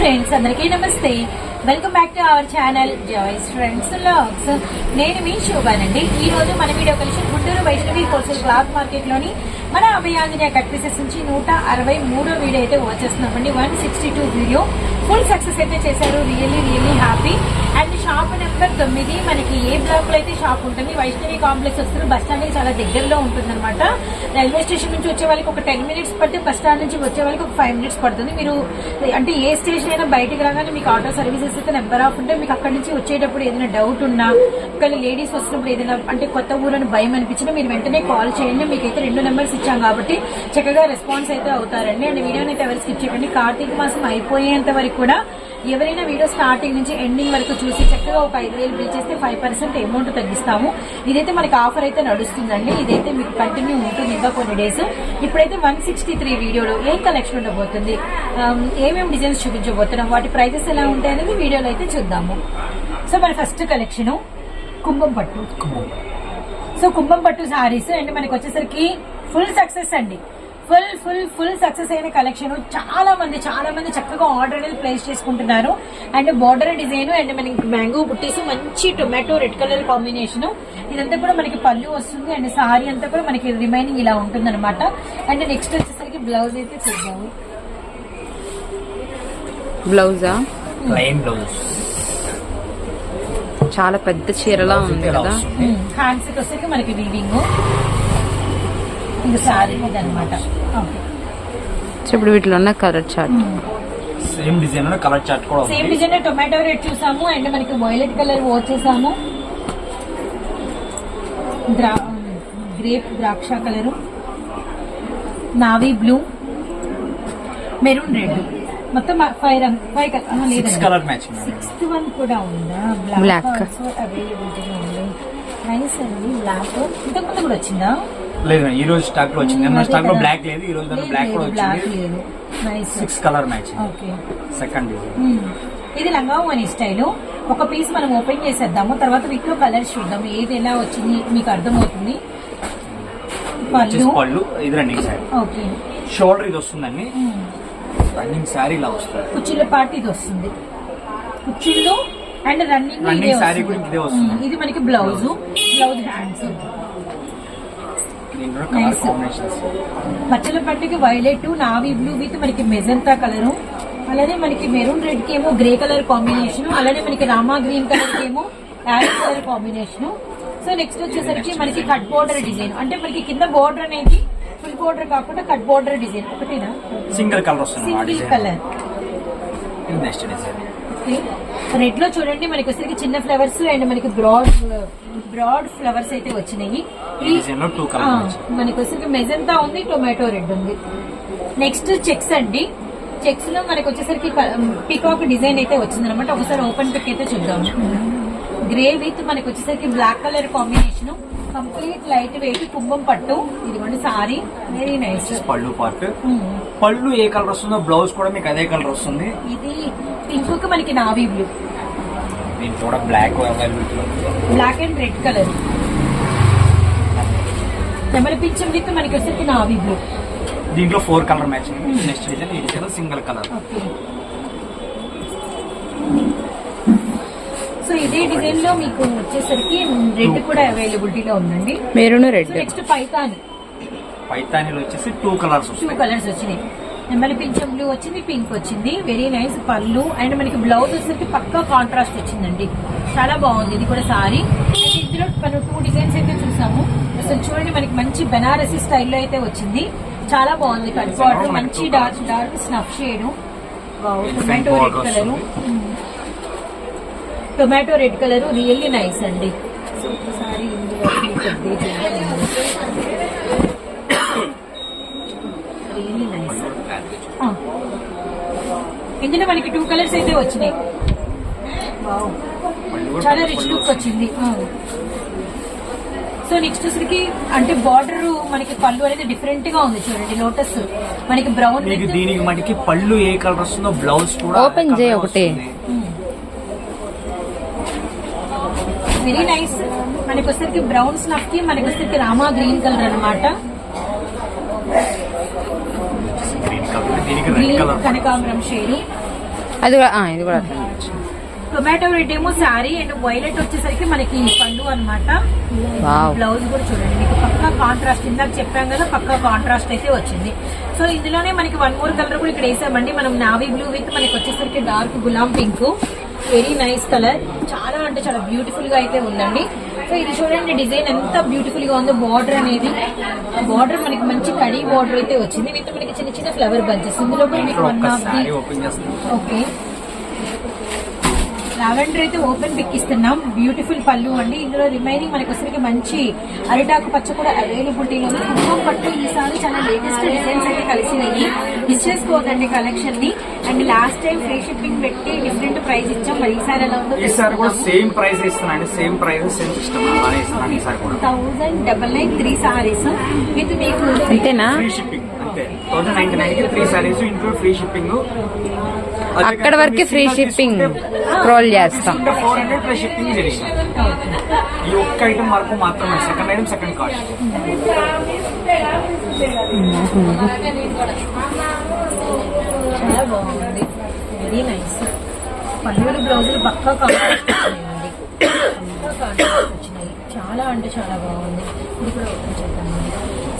Friends అందరికీ నమస్తే. Welcome back to our channel joys friends logs నేను మీ శోభానండి. ఈ రోజు మన వీడియో కలిసి గుంటూరు వైష్ణవి హోల్సేల్ క్లాత్ మార్కెట్లోని మన అభయాంజనేయ కట్ పీసెస్ నుంచి నూట అరవై మూడో వీడియో అయితే వచ్చేస్తున్నామండి one sixty two video. Full success అయితే చేశారు. Really really happy and shop number తొమ్మిది మనకి ఏ బ్లాక్లో అయితే షాప్ ఉంటుంది వైష్ణవి కాంప్లెక్స్ వస్తుంది బస్ స్టాండ్ చాలా దగ్గరలో ఉంటుంది అనమాట రైల్వే స్టేషన్ నుంచి వచ్చే వాళ్ళకి ఒక టెన్ మినిట్స్ పడితే బస్ స్టాండ్ నుంచి వచ్చే వాళ్ళకి ఒక ఫైవ్ మినిట్స్ పడుతుంది. మీరు అంటే ఏ స్టేషన్ అయినా బయటికి రాగానే మీకు ఆటో సర్వీసెస్ అయితే నెంబర్ ఆఫ్ ఉంటే మీకు అక్కడి నుంచి వచ్చేటప్పుడు ఏదైనా డౌట్ ఉన్నా కానీ లేడీస్ వస్తున్నప్పుడు ఏదైనా అంటే కొత్త ఊరని భయం అనిపించినా మీరు వెంటనే కాల్ చేయండి. మీకైతే రెండు నెంబర్స్ ఇచ్చాం కాబట్టి చక్కగా రెస్పాన్స్ అయితే అవుతారండి. అండ్ వీడియోని అయితే ఎవరు స్కిప్ చేయకండి. కార్తీక మాసం అయిపోయేంత వరకు కూడా ఎవరైనా వీడియో స్టార్టింగ్ నుంచి ఎండింగ్ వరకు చూసి చక్కగా ఒక ఐదు వేలు బిల్ చేస్తే ఫైవ్ పర్సెంట్ అమౌంట్ తగ్గిస్తాము. ఇదైతే మనకి ఆఫర్ అయితే నడుస్తుందండి. ఇదైతే మీకు కంటిన్యూ ఉంటుంది ఇంకా కొన్ని డేస్ ఇప్పుడైతే వన్ సిక్స్టీ త్రీ వీడియోలో ఏం కలెక్షన్ ఉండబోతుంది? ఏమేమి డిజైన్స్ చూపించబోతున్నాం? వాటి ప్రైజెస్ ఎలా ఉంటాయి అనేది వీడియోలో అయితే చూద్దాము. సో మరి ఫస్ట్ కలెక్షన్ కుంభం పట్టు. సో కుంభం పట్టు సారీస్ అండ్ మనకి వచ్చేసరికి ఫుల్ సక్సెస్ అండి. ఫుల్ ఫుల్ ఫుల్ సక్సెస్ అయిన కలెక్షన్ చాలా మంది చాలా మంది చక్కగా ఆర్డర్ అనేది ప్లేస్ చేసుకుంటున్నారు. అండ్ బార్డర్ డిజైన్ అండ్ మనకి మ్యాంగో బుట్టీస్ మంచి టొమాటో రెడ్ కలర్ కాంబినేషన్. ఇదంతా కూడా మనకి పళ్ళు వస్తుంది అండ్ సారీ అంతా కూడా మనకి రిమైనింగ్ ఇలా ఉంటుంది అనమాట అండ్ నెక్స్ట్ వచ్చేసరికి బ్లౌజ్ అయితే చూద్దాము. బ్లౌజ్? చాలా పెద్ద చీరలా ఉంది కదా. హ్యాండ్స్ వచ్చేసరికి మనకి వీవింగ్ ఇంకా సారీ ఇదనమాట ఓకే. సో ఇప్పుడు వీటిలో ఉన్న colour chart. Same design colour chart కూడా సేమ్ డిజైన్ టొమాటో రెడ్ చూసాము అండ్ మనకి వైలెట్ కలర్ వచ్చేసాము గ్రేప్ ద్రాక్ష colour navy blue maroon red మొత్తం ఫైవ్ రంగ్ five six colour matching sixth one కూడా ఉందా? Black. అవైలబిలిటీగా ఉంది. నైస్ అండి బ్లాక్ ఇంతకుముందు కూడా వచ్చిందా? లేదు ఈ రోజు స్టాక్లో వచ్చింది. నిన్న స్టాక్లో. బ్లాక్ లేదు ఈ రోజు దాంట్లో బ్లాక్ కూడా వచ్చింది. Six colour matching okay second. ఇది లంగావని స్టైల్. ఒక పీస్ మనం ఓపెన్ చేసేద్దాము. తర్వాత వీటిలో కలర్స్ చూద్దాం ఏది ఎలా వచ్చింది మీకు అర్థమవుతుంది. పళ్ళు. ఇది రన్నింగ్ ఓకే షోల్డర్ ఇది వస్తుందండి. రన్నింగ్ శారీ ఇలా వస్తుంది. కుచ్చిళ్ళ పాటు ఇది వస్తుంది. కుచ్చిళ్ళు అండ్ రన్నింగ్ saree కూడా ఇదే వస్తుంది. మ్మ్. ఇది మనకి బ్లౌజ్ బ్లౌజ్ హ్యాండ్స్ కాంబినేషన్స్ పచ్చల పట్టుకి వైలెట్ నావీ బ్లూ విత్ మనకి మెజంతా కలర్. అలానే మనకి మెరూన్ రెడ్కి ఏమో గ్రే కలర్ కాంబినేషన్ అలానే మనకి రామా గ్రీన్ కలర్కి ఏమో ash colour combination so next వచ్చేసరికి మనకి కట్ బోర్డర్ డిజైన్. అంటే మనకి కింద బోర్డర్ అనేది ఫుల్ బోర్డర్ కాకుండా కట్ బోర్డర్ డిజైన్. ఒకటేనా? సింగిల్ కలర్ సింగిల్ కలర్ ఇది నెక్స్ట్ డిజైన్. రెడ్లో చూడండి మనకి వచ్చేసరికి చిన్న ఫ్లవర్స్ అండ్ మనకి బ్రాడ్ బ్రాడ్ ఫ్లవర్స్ అయితే వచ్చినాయి. మనకి వచ్చేసరికి మెజంతా ఉంది టొమాటో రెడ్ ఉంది. నెక్స్ట్ చెక్స్ అండి. చెక్స్లో మనకి వచ్చేసరికి పీకాక్ డిజైన్ అయితే వచ్చింది అనమాట ఒకసారి ఓపెన్ పిక్ అయితే చూద్దాం. గ్రే విత్ మనకి వచ్చేసరికి black colour combination complete light weight కుంభం పట్టు. ఇదిగోండి sari. Very nice pallu part. Pallu ఏ కలర్ వస్తుందో బ్లౌజ్ కూడా మీకు అదే కలర్ వస్తుంది. ఇది పింక్కి మనకి నావీ బ్లూ. దీంట్లో కూడా black black and red colour నెమలి పింఛం విత్ మనకి వచ్చేసరికి నావీ బ్లూ. దీంట్లో four colour matching next design single colour so ఇదే డిజైన్లో మీకు వచ్చేసరికి రెడ్ కూడా అవైలబిలిటీలో ఉందండి. Maroon red. నెక్స్ట్ పైతాని. పైతానీలో వచ్చేసి టూ కలర్స్ టూ కలర్స్ వచ్చినాయి. నెమ్మలి పింఛం బ్లూ వచ్చింది పింక్ వచ్చింది. Very nice pallu. అండ్ మనకి బ్లౌజ్ వచ్చేసరికి పక్కా కాంట్రాస్ట్ వచ్చిందండి. చాలా బాగుంది. ఇది కూడా సారీ. అండ్ ఇందులో మనం టూ డిజైన్స్ అయితే చూసాము. అసలు చూడండి మనకి మంచి బెనారసీ స్టైల్లో అయితే వచ్చింది. చాలా బాగుంది. కట్ బార్డర్ మంచి dark dark snuff shade colour tomato red colour really nice అండి. సో ఒకసారి రియల్లీ నైస్. ఇందులో మనకి టూ కలర్స్ అయితే వచ్చినాయి. చాలా రిచ్ లుక్ వచ్చింది. సో నెక్స్ట్ వచ్చరికి అంటే బార్డర్ మనకి పళ్ళు అనేది డిఫరెంట్గా ఉంది చూడండి లోటస్ మనకి బ్రౌన్ మీకు దీనికి మటుకి పళ్ళు ఏ కలర్ వస్తుందో బ్లౌజ్ కూడా అదే చేయి ఒకటి. Very nice. మనకి వచ్చరికి బ్రౌన్ స్నఫ్కి మనకి వచ్చరికి రామా గ్రీన్ కలర్ కలర్ కనకాంబరం షేడ్ అది కూడా ఆ, ఇది కూడా అట్లా టొమాటో రెడ్ ఏమో శారీ అండ్ వైలెట్ వచ్చేసరికి మనకి పళ్ళు అన్నమాట. వావ్. బ్లౌజ్ కూడా చూడండి. మీకు పక్కా కాంట్రాస్ట్ ఇందాక చెప్పాం కదా పక్కా కాంట్రాస్ట్ అయితే వచ్చింది. సో ఇందులోనే మనకి వన్ మోర్ కలర్ కూడా ఇక్కడ వేసామండి. మనం నావీ బ్లూ విత్ మనకి వచ్చేసరికి డార్క్ గులాం పింక్ వెరీ నైస్ కలర్. చాలా అంటే చాలా బ్యూటిఫుల్గా అయితే ఉందండి. సో ఇది చూడండి డిజైన్ ఎంత బ్యూటిఫుల్గా ఉందో బార్డర్ అనేది. బార్డర్ మనకి మంచి కడీ బార్డర్ అయితే వచ్చింది. విత్ మనకి చిన్న చిన్న ఫ్లవర్ బంచెస్ ఇందులో కూడా మీకు one of the okay lavender అయితే ఓపెన్ పిక్ ఇస్తున్నాం. బ్యూటిఫుల్ పళ్ళు అండి. ఇందులో రిమైనింగ్ మనకి వచ్చరికి మంచి అరిటాకు పచ్చ కూడా అవైలబిలిటీలో ఉంది కుంకుమ పట్టు ఈసారి చాలా లేటెస్ట్ డిజైన్స్ అయితే కలిసినాయి. మిస్ చేసుకోవద్దండి కలెక్షన్ని. And last time free shipping పెట్టి డిఫరెంట్ ప్రైస్ ఇచ్చాం. మరి ఈసారి ఎలా ఉందో ఈసారి కూడా సేమ్ ప్రైస్ ఇస్తున్నాను సేమ్ ప్రైస్ సేమ్ సిస్టమ్ అలానే ఇస్తున్నాను ఈసారి కూడా. Thousand double nine three saris with మీకు అంతేనా? ఫ్రీ షిప్పింగ్ అంతే. థౌసండ్ నైన్టీ నైన్కి three saris include free shipping అక్కడ వరకే ఫ్రీ షిప్పింగ్ స్క్రోల్ చేస్తాం. ఫోర్ హండ్రెడ్ ఫ్రీ షిప్పింగ్ ఈ ఒక్క ఐటమ్ వరకు మాత్రమే సెకండ్ ఐటమ్ సెకండ్ కాస్ట్ చాలా బాగుంది. వెరీ నైస్ పల్లెలు బ్లౌజులు పక్కా కాంట్రాస్ట్ వచ్చినాయండి పక్కా కాంట్రాస్ట్ వచ్చినాయి చాలా అంటే చాలా బాగుంది. ఇది కూడా ఓపెన్ చేద్దామండి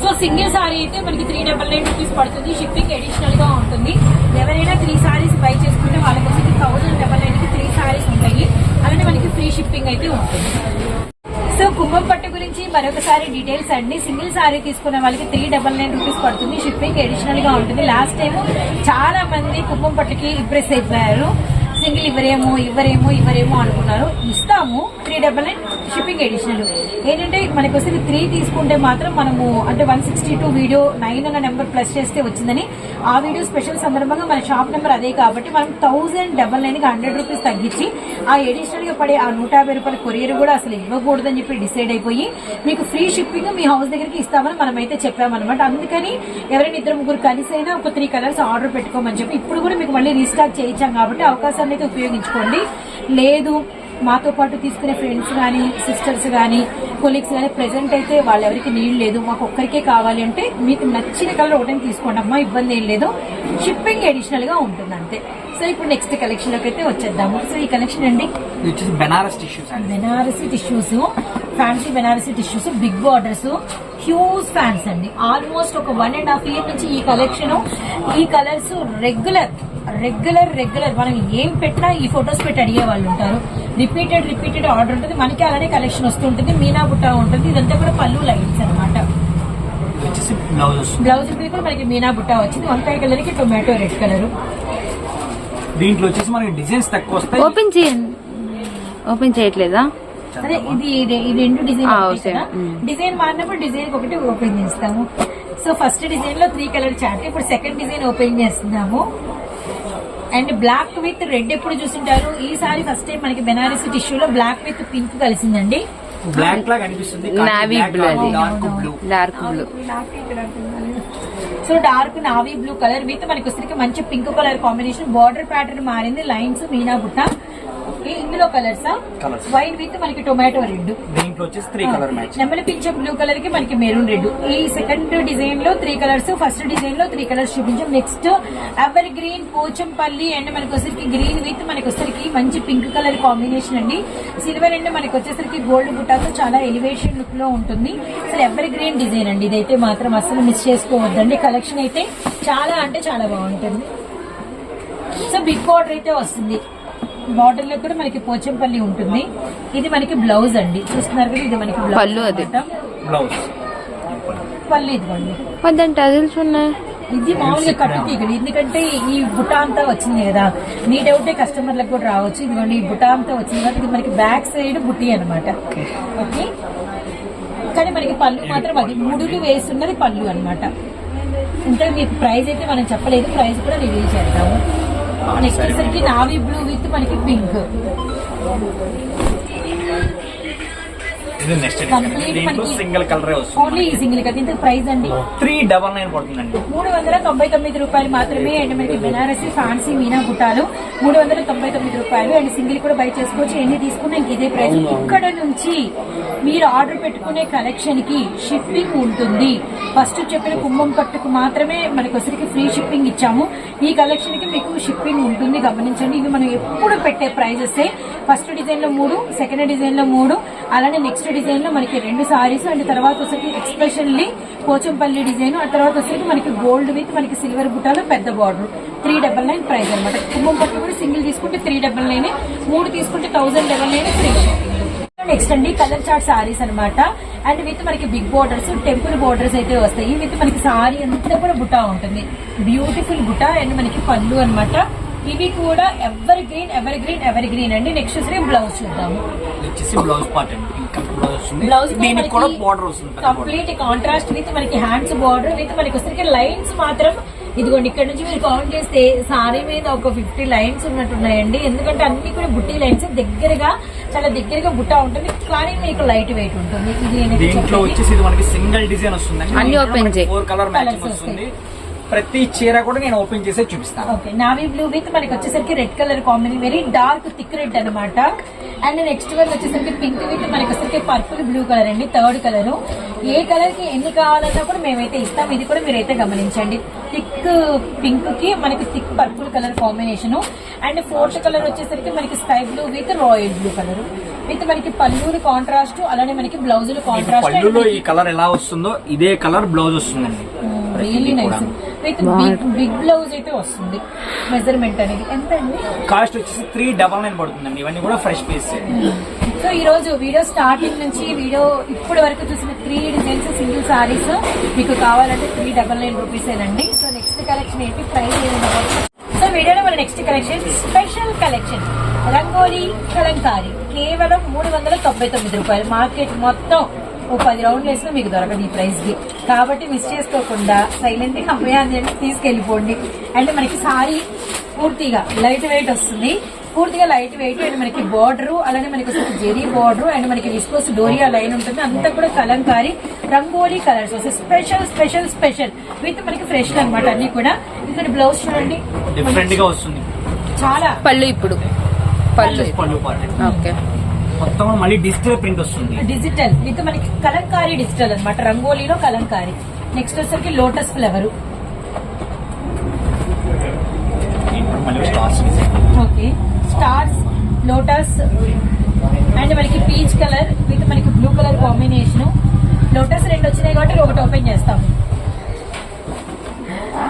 సో సింగిల్ సారీ అయితే మనకి త్రీ డబల్ నైన్ రూపీస్ పడుతుంది. షిప్పింగ్ అడిషనల్గా ఉంటుంది. ఎవరైనా త్రీ సారీస్ బై చేసుకుంటే వాళ్ళ కోసం థౌసండ్ డబల్ నైన్కి త్రీ సారీస్ ఉంటాయి. అలానే మనకి ఫ్రీ షిప్పింగ్ అయితే ఉంటుంది. సో కుంభం పట్టు గురించి మరొకసారి డీటెయిల్స్ అండి. సింగిల్ సారీ తీసుకున్న వాళ్ళకి త్రీ డబల్ నైన్ రూపీస్ పడుతుంది. షిప్పింగ్ అడిషనల్గా ఉంటుంది. లాస్ట్ టైం చాలా మంది కుంభం పట్టుకి ఇంప్రెస్ అయిపోయారు. సింగిల్ ఇవ్వరేమో ఇవ్వరేమో ఇవ్వరేమో అనుకున్నారు. ఇస్తాము. Three double nine shipping additional ఏంటంటే మనకి వస్తే త్రీ తీసుకుంటే మాత్రం మనము అంటే one sixty two video nine అన్న నెంబర్ ప్లస్ చేస్తే వచ్చిందని. ఆ వీడియో స్పెషల్ సందర్భంగా మన షాప్ నెంబర్ అదే కాబట్టి మనం థౌసండ్ డబల్ నైన్కి హండ్రెడ్ రూపీస్ తగ్గించి ఆ ఎడిషనల్గా పడే ఆ నూట యాభై రూపాయల కొరియర్ కూడా అసలు ఇవ్వకూడదని చెప్పి డిసైడ్ అయిపోయి మీకు ఫ్రీ షిప్పింగ్ మీ హౌస్ దగ్గరికి ఇస్తామని మనం అయితే చెప్పామన్నమాట. అందుకని ఎవరైనా ఇద్దరు ముగ్గురు కలిసైనా ఒక త్రీ కలర్స్ ఆర్డర్ పెట్టుకోమని చెప్పి ఇప్పుడు కూడా మీకు మళ్ళీ రీస్టాక్ చేయించాం కాబట్టి అవకాశాన్ని అయితే ఉపయోగించుకోండి. లేదు మాతో పాటు తీసుకునే ఫ్రెండ్స్ కానీ సిస్టర్స్ కానీ కొలీగ్స్ కానీ ప్రెసెంట్ అయితే వాళ్ళెవరికి నీళ్ళు లేదు. మాకు ఒక్కరికే కావాలి అంటే మీకు నచ్చిన కలర్ ఒకటే తీసుకోండి అమ్మా ఇబ్బంది ఏం లేదు. షిప్పింగ్ అడిషనల్గా ఉంటుంది అంతే. సో ఇప్పుడు నెక్స్ట్ కలెక్షన్లోకి అయితే వచ్చేద్దాము. సో ఈ కలెక్షన్ అండి. బెనారస్ టిష్యూస్ అండి. Banarasi tissues fancy Banarasi tissues big borders huge fans అండి. ఆల్మోస్ట్ ఒక వన్ అండ్ హాఫ్ ఇయర్ నుంచి ఈ కలెక్షన్ ఈ కలర్స్ రెగ్యులర్ రెగ్యులర్ రెగ్యులర్ మనం ఏం పెట్టినా ఈ ఫొటోస్ పెట్టి అడిగే వాళ్ళు ఉంటారు. రిపీటెడ్ రిపీటెడ్ ఆర్డర్ ఉంటుంది. మనకి అలానే కలెక్షన్ వస్తుంటుంది మీనా బుట్ట ఉంటుంది. ఇదంతా కూడా పళ్ళు లైన్స్ అన్నమాట. ఇది వచ్చేసి బ్లౌజెస్. బ్లౌజ్ మీద కూడా మనకి మీనా బుట్ట వచ్చింది. వంకాయ కలర్కి టొమాటో రెడ్ కలర్ దీంట్లో వచ్చేసి మనకి డిజైన్స్ తక్కువ వస్తాయి. ఓపెన్ చేయండి. ఓపెన్ చేయట్లేదా? అదే ఇది ఇది- రెండు డిజైన్. డిజైన్ మారినప్పుడు డిజైన్ ఒకటి ఓపెన్ చేస్తాము. సో ఫస్ట్ డిజైన్లో త్రీ కలర్ చార్ట్ ఇప్పుడు సెకండ్ డిజైన్ ఓపెన్ చేస్తున్నాము. అండ్ బ్లాక్ విత్ రెడ్ ఎప్పుడు చూసింటారు? ఈసారి ఫస్ట్ టైం మనకి బెనారస్ టిష్యూలో బ్లాక్ విత్ పింక్ కలిసిందండి. బ్లాక్ అది. Dark blue dark blue so dark navy blue colour with మనకి వచ్చరికి మంచి pink colour combination. Border pattern మారింది లైన్స్ మీనా బుట్ట. ఇందులో కలర్స్. వైట్ విత్ మనకి టొమాటో రెడ్ దీంట్లో వచ్చేసి త్రీ కలర్ మ్యాచ్ నెమలి పింఛం బ్లూ కలర్కి మనకి మెరూన్ రెడ్ ఈ సెకండ్ డిజైన్లో త్రీ కలర్స్ ఫస్ట్ డిజైన్లో త్రీ కలర్స్ చూపించాం. Next evergreen Pochampally and మనకి వచ్చరికి గ్రీన్ విత్ మనకి వచ్చరికి మంచి పింక్ కలర్ కాంబినేషన్ అండి. సిల్వర్ అండ్ మనకి వచ్చేసరికి గోల్డ్ బుట్టాతో చాలా ఎలివేషన్ లుక్లో ఉంటుంది. అసలు ఎవర్ గ్రీన్ డిజైన్ అండి. ఇదైతే మాత్రం అసలు మిస్ చేసుకోవద్దండి. కలెక్షన్ అయితే చాలా అంటే చాలా బాగుంటుంది. సో బిగ్ బార్డర్ అయితే వస్తుంది. బార్డర్లో కూడా మనకి పోచంపల్లి ఉంటుంది. ఇది మనకి బ్లౌజ్ అండి. చూస్తున్నారు కదా ఇది మనకి బ్లౌజ్ పళ్ళు అది. అన్నమాట. బ్లౌజ్ పళ్ళు ఇదిగోండి. దాని టజిల్స్ ఉన్నాయి. ఇది మామూలుగా కట్టు తీగలు ఎందుకంటే ఈ బుటా అంతా వచ్చింది కదా. నీ డౌటే కస్టమర్లకు కూడా రావచ్చు. ఇదిగోండి ఈ బుటా అంతా వచ్చింది కాబట్టి ఇది మనకి బ్యాక్ సైడ్ బుట్టి అనమాట ఓకే. కానీ మనకి పళ్ళు మాత్రం అది ముడులు వేస్తున్నది పళ్ళు అన్నమాట. అంటే మీకు ప్రైస్ అయితే మనం చెప్పలేదు. ప్రైస్ కూడా రివీల్ చేద్దాము. నెక్స్ట్ వచ్చేసరికి నావీ బ్లూ విత్ మనకి పింక్ ఇది నెక్స్ట్ Complete దీంట్లో మనకి- సింగిల్ కలరే వస్తుంది. ఓన్లీ ఈ సింగిల్ కదా ఇంత ప్రైస్ అండి త్రీ డబల్ నైన్ పడుతుందండి. మూడు వందల తొంభై తొమ్మిది రూపాయలు మాత్రమే అండ్ మనకి బెనారసి ఫ్యాన్సీ మీనా బుట్టాలు మూడు వందల తొంభై తొమ్మిది రూపాయలు అండ్ సింగిల్ కూడా బై చేసుకోవచ్చు. ఎన్ని తీసుకున్నా ఇదే ప్రైస్ ఇక్కడ నుంచి మీరు ఆర్డర్ పెట్టుకునే కలెక్షన్కి షిప్పింగ్ ఉంటుంది. ఫస్ట్ చెప్పిన కుంభం పట్టుకు మాత్రమే మనకు వచ్చరికి ఫ్రీ షిప్పింగ్ ఇచ్చాము. ఈ కలెక్షన్కి మీకు షిప్పింగ్ ఉంటుంది. గమనించండి. ఇవి మనం ఎప్పుడు పెట్టే ప్రైజెస్ ఫస్ట్ డిజైన్లో మూడు సెకండ్ డిజైన్లో మూడు అలానే నెక్స్ట్ డిజైన్లో మనకి రెండు సారీస్ అండ్ తర్వాత వచ్చేసి ఎక్స్ప్రెషన్లీ పోచంపల్లి డిజైన్ ఆ తర్వాత వచ్చేసి మనకి గోల్డ్ విత్ మనకి సిల్వర్ బుట్టాలు పెద్ద border three double nine price అనమాట కుంభం పట్టు కూడా సింగిల్ తీసుకుంటే త్రీ డబల్ నైన్ మూడు తీసుకుంటే thousand double nine free next అండి కలర్ చార్ట్ సారీస్ అన్నమాట. అండ్ విత్ మనకి బిగ్ బోర్డర్స్ టెంపుల్ బోర్డర్స్ అయితే వస్తాయి. విత్ మనకి సారీ అంతా కూడా బుటా ఉంటుంది. బ్యూటిఫుల్ బుటా అండ్ మనకి పళ్ళు అన్నమాట. ఇవి కూడా evergreen evergreen evergreen అండి. నెక్స్ట్ వచ్చి బ్లౌజ్ చూద్దాము. వచ్చేసి బ్లౌజ్ పార్ట్ అండి. ఇంకా బ్లౌజ్ వస్తుంది. బ్లౌజ్ దీనికి కూడా బార్డర్ వస్తుంది పెద్ద border. కంప్లీట్ కాంట్రాస్ట్ విత్ మనకి హ్యాండ్స్ బార్డర్ విత్ మనకి వచ్చరికి లైన్స్ మాత్రం ఇదిగోండి ఇక్కడ నుంచి మీరు కౌంట్ చేస్తే సారీ మీద ఒక ఫిఫ్టీ లైన్స్ ఉన్నట్టున్నాయండి. ఎందుకంటే అన్ని కూడా బుట్టి లైన్స్ దగ్గరగా చాలా దగ్గరగా బుట్ట ఉంటుంది. కానీ మీకు లైట్ వెయిట్ ఉంటుంది. ఇది దీంట్లో. వచ్చేసి మనకి సింగిల్ డిజైన్ వస్తుంది అన్ని open చేయి. ఫోర్ కలర్ మ్యాచింగ్ Colours వస్తుంది. ప్రతి చీర కూడా నేను ఓపెన్ చేసే చూపిస్తాను. ఓకే నావీ బ్లూ విత్ మనకి వచ్చేసరికి red colour combination very dark thick red అన్నమాట. అండ్ నెక్స్ట్ వన్ వచ్చేసరికి పింక్ విత్ మనకి వచ్చేసరికి పర్పుల్ బ్లూ కలర్ అండి థర్డ్ కలర్ ఏ కలర్కి ఎన్ని కావాలన్నా కూడా మేమైతే ఇస్తాం. ఇది కూడా మీరైతే గమనించండి. థిక్ పింక్కి మనకి thick purple colour combination and fourth colour వచ్చేసరికి మనకి sky blue with royal blue colour with మనకి పల్లూరు కాంట్రాస్ట్ అలానే మనకి బ్లౌజులు కాంట్రాస్ట్ ఈ కలర్ ఎలా వస్తుందో ఇదే కలర్ బ్లౌజ్ వస్తుందండి. Really nice with big big blouse అయితే వస్తుంది. మెజర్మెంట్ అనేది. ఎంత అండి? కాస్ట్ వచ్చేసి త్రీ డబల్ నైన్ పడుతుందండి. ఇవన్నీ కూడా ఫ్రెష్ పీస్. సో ఈ రోజు వీడియో స్టార్టింగ్ నుంచి వీడియో ఇప్పటి వరకు చూసిన త్రీ డిజైన్స్ సింగిల్ సారీస్ మీకు కావాలంటే త్రీ డబల్ నైన్ రూపీస్ ఏనండి. సో నెక్స్ట్ కలెక్షన్ ఏంటి? ప్రైస్ ఏమి సో వీడియోలో మన next collection special collection. Rangoli Kalamkari. కేవలం మూడు వందల తొంభై తొమ్మిది రూపాయలు. మార్కెట్ మొత్తం ఓ పది రౌండ్లు వేసినా మీకు దొరకదు ఈ ప్రైస్కి కాబట్టి మిస్ చేసుకోకుండా సైలెంట్గా అమ్మయాన్ని తీసుకెళ్ళిపోండి అంటే మనకి సారీ పూర్తిగా లైట్ వెయిట్ వస్తుంది. పూర్తిగా లైట్ వెయిట్ అండ్ మనకి బార్డర్ అలానే మనకి వచ్చేసి జెరీ బార్డర్ అండ్ మనకి విస్కోస్ డోరియా లైన్ ఉంటుంది. అంతా కూడా కలంకారీ రంగోలీ కలర్స్. వస్తాయి స్పెషల్ స్పెషల్ స్పెషల్ విత్ మనకి ఫ్రెష్ అన్నమాట అన్ని కూడా. ఇక్కడ బ్లౌజ్ చూడండి. డిఫరెంట్గా వస్తుంది. చాలా పళ్ళు ఇప్పుడు. పళ్ళు. పళ్ళు ఓకే. మొత్తం మళ్ళీ డిజిటల్ ప్రింట్ వస్తుంది. డిజిటల్. విత్ మనకి కలంకారీ డిజిటల్ అన్నమాట. రంగోలీలో కలంకారీ. నెక్స్ట్ వచ్చేసరికి lotus flower. Okay. Stars lotus and మనకి పీచ్ కలర్ విత్ మనకి బ్లూ కలర్ కాంబినేషన్. లోటస్ రెండు వచ్చినాయి కాబట్టి ఒకటి ఓపెన్ చేస్తాము.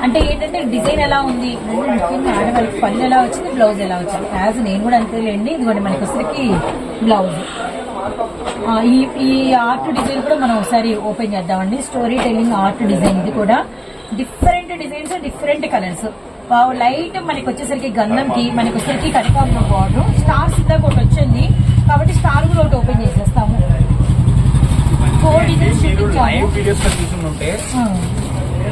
అంటే ఏంటంటే డిజైన్ ఎలా ఉంది? ముఖ్యంగా ఆడవాళ్ళకి పళ్ళు ఎలా వచ్చింది బ్లౌజ్ ఎలా వచ్చింది? యాజ్ నేను కూడా అంతేలేండి. ఇదిగోండి మనకి వచ్చరికి బ్లౌజ్. ఈ ఈ ఆర్ట్ డిజైన్ కూడా మనం ఒకసారి ఓపెన్ చేద్దామండి. స్టోరీ టెల్లింగ్ ఆర్ట్ డిజైన్ ఇది కూడా. Different designs different colours. Light మనకి వచ్చేసరికి గంధంకి మనకి వచ్చేసరికి కనకాంబరం బార్డర్. స్టార్స్ ఇందాక ఒకటి వచ్చింది. కాబట్టి స్టార్ కూడా ఒకటి ఓపెన్ చేసేస్తాము. చూపించాము.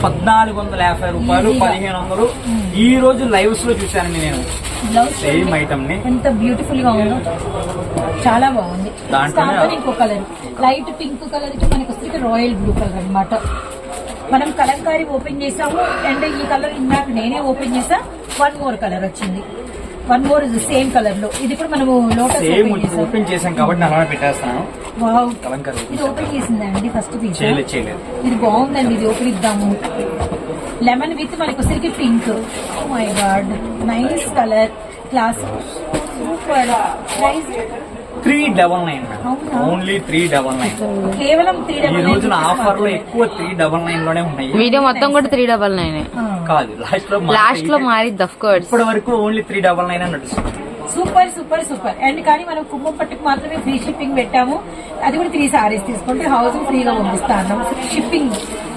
పద్నాలుగు వందల యాభై రూపాయలు. పదిహేను వందలు. ఈ రోజు లైవ్స్లో చూశానండి నేను. సేమ్. ఐటమ్ని. ఎంత బ్యూటిఫుల్గా ఉందో. చాలా బాగుంది. ఇంకో కలర్ లైట్ పింక్ కలర్కి మనకి వస్తే రాయల్ బ్లూ కలర్ అన్నమాట. మనం కలంకారీ ఓపెన్ చేసాము. అండ్ ఈ కలర్ ఇందాక నేనే ఓపెన్ చేసా. వన్ మోర్ కలర్ వచ్చింది. వన్ మోర్ సేమ్ కలర్లో ఇది కూడా మనము లోటస్ సేమ్ ఓపెన్ చేసాం. కాబట్టి అలానే పెట్టేస్తాను. వావ్ కలంకారీ ఇది ఓపెన్ చేసిందండి ఫస్ట్ పీస్ చేయలేదు చేయలేదు. ఇది బాగుందండి ఇది ఓపెన్ ఇద్దాము. లెమన్ విత్ మనకి వచ్చరికి pink my god nice colour class super price three double nine అవునా? Only three double nine. కేవలం త్రీ ఈ డబల్ రోజున ఆఫర్లో ఎక్కువ త్రీ డబల్ నైన్లోనే ఉన్నాయి. వీడియో మొత్తం కూడా త్రీ డబల్ నైన్. కాదు లాస్ట్లో లాస్ట్లో మారిద్ది అఫ్ కోర్స్ ఇప్పటి వరకు ఓన్లీ త్రీ డబల్ నైన్ అని నడుస్తుంది. Super super super. అండ్ కానీ మనం కుమ్మం పట్టుకు మాత్రమే ఫ్రీ షిప్పింగ్ పెట్టాము. అది కూడా త్రీ సారీస్ తీసుకుంటే హౌస్ ఫ్రీగా పంపిస్తాను. షిప్పింగ్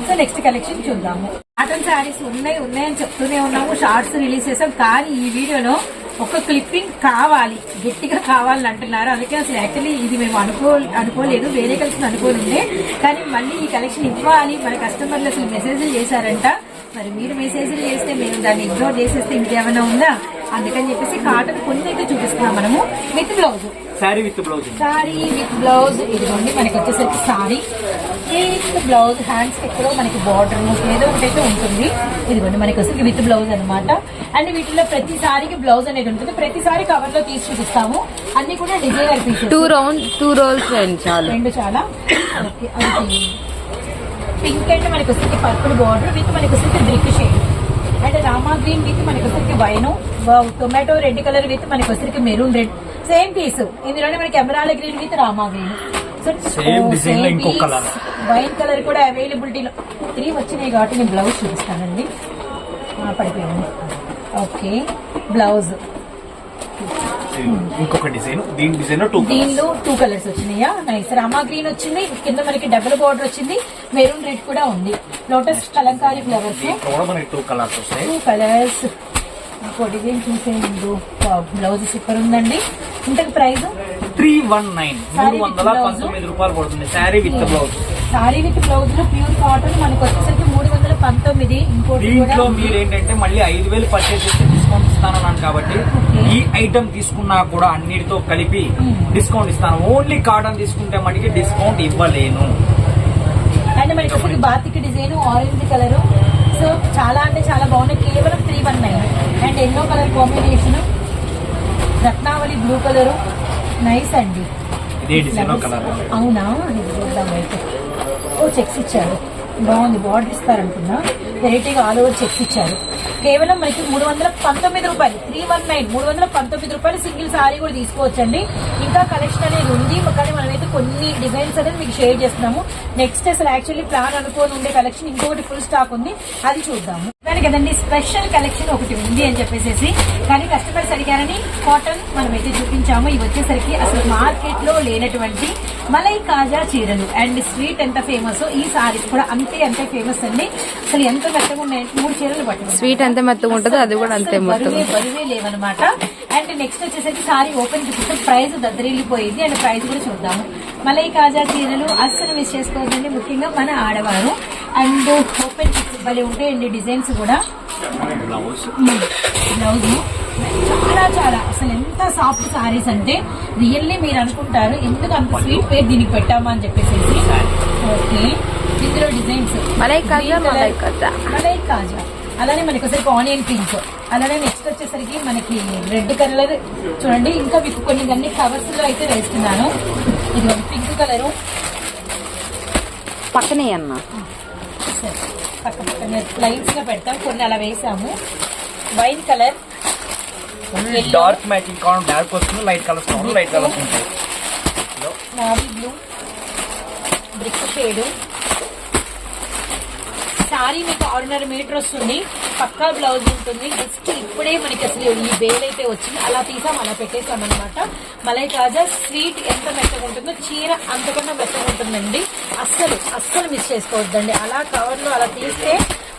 సో నెక్స్ట్ కలెక్షన్ చూద్దాము. కాటన్ సారీస్ ఉన్నాయి ఉన్నాయని చెప్తూనే ఉన్నాము. షార్ట్స్ రిలీజ్ చేసాం కానీ ఈ వీడియోలో ఒక క్లిప్పింగ్ కావాలి గట్టిగా కావాలని అంటున్నారు. అందుకే అసలు యాక్చువల్లీ ఇది మేము అనుకో అనుకోలేదు. వేరే కలెక్షన్ అనుకోనుండే కానీ మళ్ళీ ఈ కలెక్షన్ ఇవ్వాలి మన కస్టమర్లు అసలు మెసేజ్లు చేశారంట. మరి మీరు మెసేజ్లు చేస్తే మేము దాన్ని ఇగ్నోర్ చేసేస్తే ఇంకేమైనా ఉందా? అందుకని చెప్పేసి కాటన్ కొన్ని అయితే చూపిస్తున్నాం మనము. With blouse sari with blouse sari with blouse ఇదిగోండి మనకి వచ్చేసరికి సారీ విత్ బ్లౌజ్ హ్యాండ్స్ ఎక్కడో మనకి బార్డర్ ఏదో ఒకటైతే ఉంటుంది. ఇదిగోండి మనకి వచ్చేసరికి విత్ బ్లౌజ్ అన్నమాట. అండ్ వీటిలో ప్రతి సారీకి బ్లౌజ్ అనేది ఉంటుంది. ప్రతి సారీ కవర్లో తీసి చూపిస్తాము. అన్ని కూడా designer pieces two round two rolls రెండు చాలా. ఓకే పింక్ అంటే మనకి వస్తుంది పర్పుల్ బార్డర్ విత్ మనకి వస్తుంది brick shade and Rama green with మనకి వస్తుంది wine tomato red colour with మనకి వస్తుంది మెరూన్ రెడ్. Same piece. ఇందులోనే మనకి emerald green with Rama green. Wine colour కూడా అవైలబిలిటీలో త్రీ వచ్చినాయి కాబట్టి నేను బ్లౌజ్ చూపిస్తానండి. పడిపోయింది ఓకే బ్లౌజ్ ఇంకొక డిజైన్ దీని డిజైన్ టూ దీనిలో టూ కలర్స్ వచ్చినాయా? నైస్ రామా గ్రీన్ వచ్చింది కింద మనకి డబుల్ బార్డర్ వచ్చింది మెరూన్ రెడ్ కూడా ఉంది. లోటస్ కలంకారీ ఫ్లవర్స్ ఇక్కడ కూడా మనకి టూ కలర్స్ వస్తాయి. టూ కలర్స్ ఇంకో డిజైన్ చూసే ముందు బ్లౌజ్ సూపర్ ఉందండి. ఇంతకు ప్రైస్ త్రీ వన్ నైన్ మూడు వందల. పంతొమ్మిది రూపాయలు పడుతుంది. Sari with blouse sari with బ్లౌజ్లో ప్యూర్ కాటన్ మనకి వచ్చేసరికి మూడు పంతొమ్మిది దీంట్లో మీరు ఏంటంటే మళ్ళీ ఐదు వేలు పర్చేస్ చేస్తే డిస్కౌంట్ ఇస్తానన్నాను కాబట్టి ఈ ఐటమ్ తీసుకున్నా కూడా అన్నిటితో కలిపి. డిస్కౌంట్ ఇస్తాను. ఓన్లీ కాటన్ తీసుకుంటే మటుకి డిస్కౌంట్ ఇవ్వలేను. అండ్ మనకి వచ్చేసరికి batik design orange colour so చాలా అంటే చాలా బాగున్నాయి. కేవలం three one nine. And yellow colour combination Ratnavali blue colour nice అండి. అవునా? చూద్దాం అయితే. ఓ చెక్స్ ఇచ్చారు. బాగుంది బార్డర్ ఇస్తారనుకున్నా. వెరైటీగా ఆల్ ఓవర్ చెక్స్ ఇచ్చారు. కేవలం మనకి మూడు వందల పంతొమ్మిది రూపాయలు త్రీ వన్ నైన్ మూడు వందల పంతొమ్మిది రూపాయలు సింగిల్ సారీ కూడా తీసుకోవచ్చండి. ఇంకా కలెక్షన్ అనేది ఉంది కానీ మనమైతే కొన్ని డిజైన్స్ అనేది మీకు షేర్ చేస్తున్నాము. నెక్స్ట్ అసలు యాక్చువల్లీ ప్లాన్ అనుకోని ఉండే కలెక్షన్ ఇంకొకటి ఫుల్ స్టాక్ ఉంది అది చూద్దాము. దాని కదండి స్పెషల్ కలెక్షన్ ఒకటి ఉంది అని చెప్పేసి కానీ కస్టమర్స్ అడిగారని కాటన్ మనమైతే చూపించాము. ఇవి వచ్చేసరికి అసలు మార్కెట్లో లేనటువంటి మలై కాజా చీరలు. అండ్ స్వీట్ ఎంత ఫేమస్ ఈ సారీస్ కూడా అంతే అంతే ఫేమస్ అండి. అసలు ఎంత మెత్తగా ఉన్నాయి మూడు చీరలు పట్టు స్వీట్ ఎంత మెత్తగా ఉంటుందో అది కూడా అంతే బరువే బరువే లేవన్నమాట. అండ్ నెక్స్ట్ వచ్చేసరికి సారీ ఓపెన్ చూపిస్తే ప్రైస్ దద్దరిల్లిపోయింది. అండ్ ప్రైస్ కూడా చూద్దాము. మలై కాజా చీరలు అస్సలు మిస్ చేసుకోవద్దండి. ముఖ్యంగా మన ఆడవారు. అండ్ ఓపెన్ భలే ఉంటాయండి డిజైన్స్ కూడా. బ్లౌజ్. బ్లౌజ్ చాలా చాలా. అసలు ఎంత సాఫ్ట్ సారీస్ అంటే రియల్లీ మీరు అనుకుంటారు ఎందుకు అంత స్వీట్ పేరు దీనికి పెట్టామా అని చెప్పేసి. ఓకే. ఇందులో డిజైన్స్. మలై కాజా, మలై కాజా. అలానే మనకి వచ్చేసరికి ఆనియన్ పింక్. అలానే నెక్స్ట్ వచ్చేసరికి మనకి రెడ్ కలర్ చూడండి. ఇంకా మీకు కొన్ని అన్ని కవర్స్లో అయితే వేస్తున్నాను. ఇది పింక్ కలరు. పక్కనే అన్న. పక్క పక్కన లైట్స్గా పెడతాం. కొన్ని అలా వేసాము. వైన్ కలర్ డార్క్ మ్యాచింగ్ కావాలి డార్క్ వస్తుంది లైట్ కలర్స్ కావాలి లైట్ కలర్స్ ఉంటాయి. Navy blue brick shade sari మీకు ఆరున్నర మీటర్ వస్తుంది. పక్కా బ్లౌజ్ ఉంటుంది. జస్ట్ ఇప్పుడే మనకి అసలు ఈ బేల్ అయితే వచ్చింది. అలా తీసాం అలా పెట్టేసాం అనమాట మలై కాజా స్వీట్ ఎంత మెత్తగా ఉంటుందో చీర అంతకన్నా మెత్తగా ఉంటుందండి. అస్సలు అస్సలు మిస్ చేసుకోవద్దండి. అలా కవర్లో అలా తీస్తే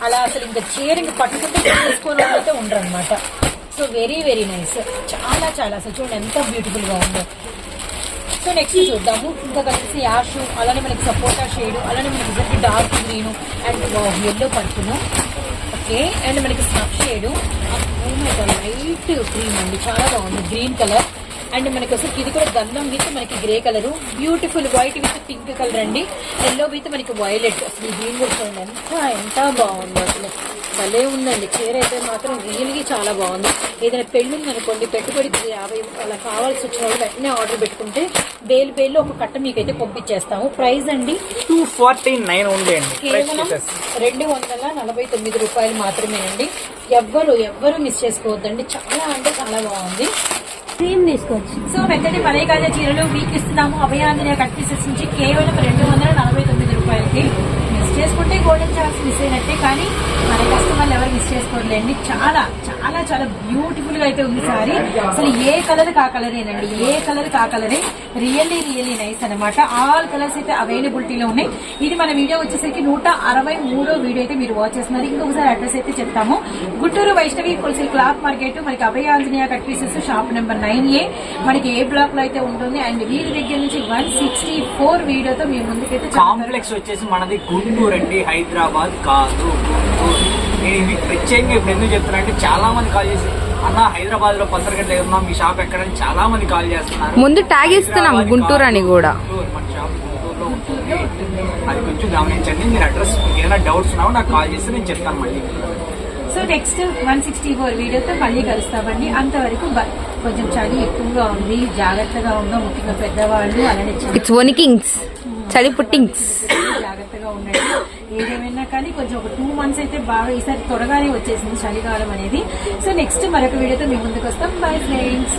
అలా అసలు ఇంకా చీర ఇంకా పట్టుకుంటే తీసుకొని అయితే ఉండరు అనమాట సో వెరీ వెరీ నైస్ చాలా చాలా. అసలు చూడండి ఎంత బ్యూటిఫుల్గా ఉందో. సో నెక్స్ట్ చూద్దాము. ఇంకా కలిసి యాష్ అలానే మనకి సపోటా షేడ్ అలానే మనకి ఇద్దరికి డార్క్ గ్రీన్ అండ్ ఎల్లో పట్టును. ఓకే అండ్ మనకి స్నఫ్ షేడ్ లైట్ క్రీమ్ అండి. చాలా బాగుంది. గ్రీన్ కలర్ అండ్ మనకి అసలు ఇది కూడా గంధం విత్ మనకి grey colour. Beautiful white with pink colour అండి. ఎల్లో విత్ మనకి వైలెట్ అసలు ఈ గ్రీన్ కూడా చూడండి ఎంత ఎంత బాగుంది అసలు. భలే ఉందండి. చీర అయితే మాత్రం రియల్గా చాలా బాగుంది. ఏదైనా పెళ్ళి ఉందనుకోండి పెట్టుబడికి యాభై అలా కావాల్సి వచ్చిన వాళ్ళు వెంటనే ఆర్డర్ పెట్టుకుంటే బేలు బేలు ఒక కట్ట మీకైతే పంపించేస్తాము. ప్రైస్ అండి? టూ ఫార్టీ నైన్ ఉంది కేవలం రెండు వందల నలభై తొమ్మిది రూపాయలు మాత్రమేనండి ఎవ్వరు ఎవ్వరు మిస్ చేసుకోవద్దండి. చాలా అంటే చాలా బాగుంది. క్రీమ్ తీసుకోవచ్చు సో మెత్తటి మలైకాజా చీరలు మీకు ఇస్తున్నాము అభయాంజనేయ కట్ నుంచి కేవలం రెండు వందల నలభై తొమ్మిది రూపాయలకి. చేసుకుంటే గోల్డెన్ ఛాన్స్ మిస్ అయినట్టే కానీ మన కస్టమర్లు ఎవరు మిస్ చేసుకోవట్లేండి చాలా చాలా చాలా బ్యూటిఫుల్గా అయితే ఉంది సారీ అసలు ఏ కలర్ కా కలరేనండి ఏ కలర్ కా కలరే రియల్లీ రియల్లీ నైస్ అనమాట ఆల్ కలర్స్ అయితే అవైలబిలిటీలో ఉన్నాయి. ఇది మన వీడియో వచ్చేసరికి నూట అరవై మూడో వీడియో అయితే మీరు వాచ్ చేస్తున్నారు. ఇంకొకసారి అడ్రస్ అయితే చెప్తాము. Guntur Vaishnavi wholesale cloth market మనకి Abhaya Anjaneya cut pieces shop number nine A. మనకి ఏ బ్లాక్లో అయితే ఉంటుంది? అండ్ వీరి దగ్గర నుంచి వన్ సిక్స్టీ ఫోర్ వీడియోతో మీ ముందుకైతే కాంప్లెక్స్ వచ్చేసి మనది గుంటూరు అండి హైదరాబాద్ కాదు గుంటూరు. నేను ఇది ప్రత్యేకంగా ఇప్పుడు ఎందుకు చెప్తున్నా అంటే చాలా మంది కాల్ చేసి అన్న హైదరాబాద్లో పంతరగడ్డ దగ్గర ఉన్నాం మీ షాప్ ఎక్కడని చాలా మంది కాల్ చేస్తున్నారు. ముందు ట్యాగ్ ఇస్తున్నాం గుంటూరు అని కూడా. మన షాప్ గుంటూరులో ఉంటుంది. అది కొంచెం గమనించండి మీరు అడ్రస్ ఏదైనా డౌట్స్ ఉన్నావో నాకు కాల్ చేస్తే నేను చెప్తాను మళ్ళీ. So next one sixty four వీడియోతో మళ్ళీ కలుస్తామండి. అంతవరకు బ- కొంచెం చలి ఎక్కువగా ఉంది జాగ్రత్తగా ఉందాం ముఖ్యంగా పెద్దవాళ్ళు అలానే ఇట్స్ వనికింగ్స్ చలి పుట్టింగ్స్ జాగ్రత్తగా ఉన్నాయి. ఏదేమైనా కానీ కొంచెం ఒక టూ మంత్స్ అయితే బాగా ఈసారి త్వరగానే వచ్చేసింది చలికాలం అనేది. సో నెక్స్ట్ మరొక వీడియోతో మీ ముందుకు వస్తాం. Bye friends